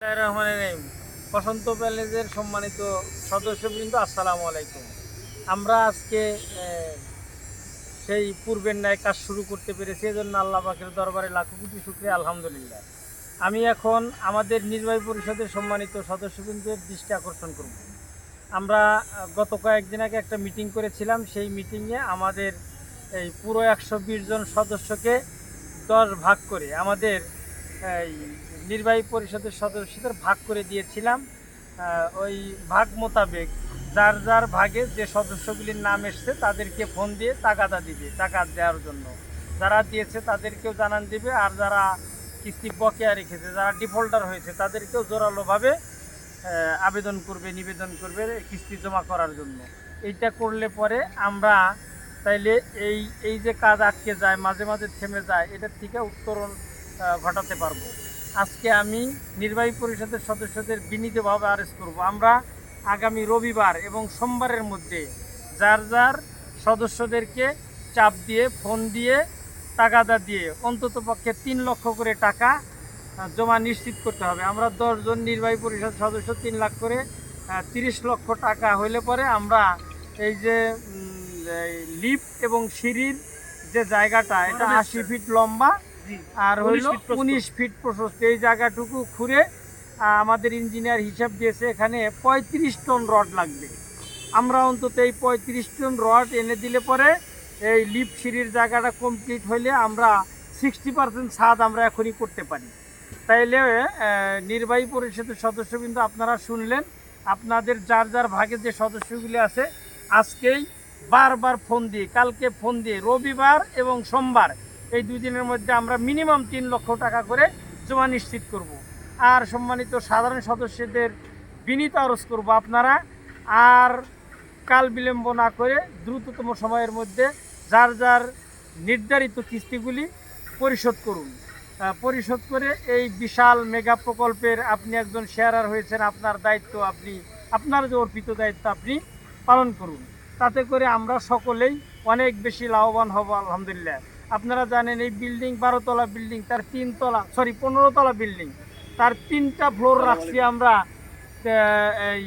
বিসমিল্লাহির বসন্ত প্যালেজের সম্মানিত সদস্যবৃন্দ, আসসালামু আলাইকুম। আমরা আজকে সেই পূর্বের ন্যায় কাজ শুরু করতে পেরেছি, এজন্য আল্লাহ পাকের দরবারে লাখো কোটি শুক্রিয়া, আলহামদুলিল্লাহ। আমি এখন আমাদের নির্বাহী পরিষদের সম্মানিত সদস্যবৃন্দের দৃষ্টি আকর্ষণ করব। আমরা গত কয়েকদিন আগে একটা মিটিং করেছিলাম, সেই মিটিংয়ে আমাদের এই পুরো একশো বিশ জন সদস্যকে দশ ভাগ করে আমাদের, এই নির্বাহী পরিষদের সদস্যদের ভাগ করে দিয়েছিলাম। ওই ভাগ মোতাবেক যার যার ভাগে যে সদস্যগুলির নাম এসছে তাদেরকে ফোন দিয়ে টাকাটা দিবে টাকা দেওয়ার জন্য। যারা দিয়েছে তাদেরকেও জানান দিবে, আর যারা কিস্তি বকেয়া রেখেছে, যারা ডিফল্টার হয়েছে তাদেরকেও জোরালোভাবে আবেদন করবে, নিবেদন করবে কিস্তি জমা করার জন্য। এইটা করলে পরে আমরা তাইলে এই এই যে কাজ আটকে যায়, মাঝে মাঝে থেমে যায়, এটার থেকে উত্তরণ ঘটাতে পারব। আজকে আমি নির্বাহী পরিষদের সদস্যদের বিনীতভাবে আরেস্ট করব। আমরা আগামী রবিবার এবং সোমবারের মধ্যে যার যার সদস্যদেরকে চাপ দিয়ে ফোন দিয়ে টাকাদা দিয়ে অন্তত পক্ষে তিন লক্ষ করে টাকা জমা নিশ্চিত করতে হবে। আমরা দশজন নির্বাহী পরিষদ সদস্য তিন লাখ করে তিরিশ লক্ষ টাকা হইলে পরে আমরা এই যে লিফট এবং সিঁড়ির যে জায়গাটা এটা আশি ফিট লম্বা আর হইল 19 ফিট প্রস্থ। উনিশ ফিট প্রশস্ত। এই জায়গাটুকু খুঁড়ে আমাদের ইঞ্জিনিয়ার হিসাব দিয়েছে এখানে পঁয়ত্রিশ টন রড লাগবে। আমরা অন্তত এই পঁয়ত্রিশ টন রড এনে দিলে পরে এই লিফট সিঁড়ির জায়গাটা কমপ্লিট হইলে আমরা সিক্সটি পার্সেন্ট ছাদ আমরা এখনই করতে পারি। তাইলে নির্বাহী পরিষদের সদস্যবৃন্দ আপনারা শুনলেন আপনাদের যার যার ভাগে যে সদস্যগুলি আছে আজকেই বারবার ফোন দিয়ে কালকে ফোন দিয়ে রবিবার এবং সোমবার এই দুই দিনের মধ্যে আমরা মিনিমাম তিন লক্ষ টাকা করে জমা নিশ্চিত করব। আর সম্মানিত সাধারণ সদস্যদের বিনীত আরজ করব আপনারা। আর কাল বিলম্ব না করে দ্রুততম সময়ের মধ্যে যার যার নির্ধারিত কিস্তিগুলি পরিশোধ করুন। পরিশোধ করে এই বিশাল মেগা প্রকল্পের আপনি একজন শেয়ারার হয়েছেন, আপনার দায়িত্ব আপনি, আপনার যে অর্পিত দায়িত্ব আপনি পালন করুন। তাতে করে আমরা সকলেই অনেক বেশি লাভবান হব, আলহামদুলিল্লাহ। আপনারা জানেন এই বিল্ডিং বারোতলা বিল্ডিং তার তিনতলা সরি পনেরোতলা বিল্ডিং তার তিনটা ফ্লোর রাখছি আমরা এই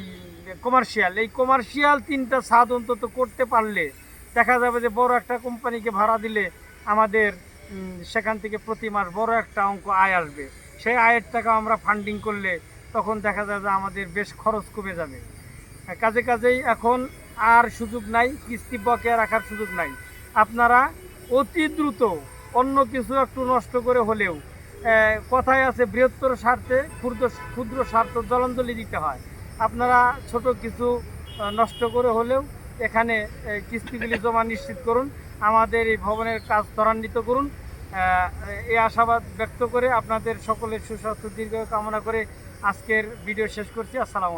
কমার্শিয়াল এই কমার্শিয়াল তিনটা ছাদ অন্তত করতে পারলে দেখা যাবে যে বড় একটা কোম্পানিকে ভাড়া দিলে আমাদের সেখান থেকে প্রতি মাস বড় একটা অঙ্ক আয় আসবে। সেই আয়ের টাকা আমরা ফান্ডিং করলে তখন দেখা যায় যে আমাদের বেশ খরচ কমে যাবে। কাজে কাজেই এখন আর সুযোগ নাই, কিস্তি বকেয়া রাখার সুযোগ নাই। আপনারা অতি দ্রুত অন্য কিছু একটু নষ্ট করে হলেও কথায় আছে বৃহত্তর স্বার্থে ক্ষুদ্র ক্ষুদ্র স্বার্থ জলাঞ্জলি দিতে হয়। আপনারা ছোট কিছু নষ্ট করে হলেও এখানে কিস্তিগুলি জমা নিশ্চিত করুন। আমাদের এই ভবনের কাজ ত্বরান্বিত করুন। এই আশাবাদ ব্যক্ত করে আপনাদের সকলের সুস্বাস্থ্য দীর্ঘ কামনা করে আজকের ভিডিও শেষ করছি। আসসালামু আলাইকুম।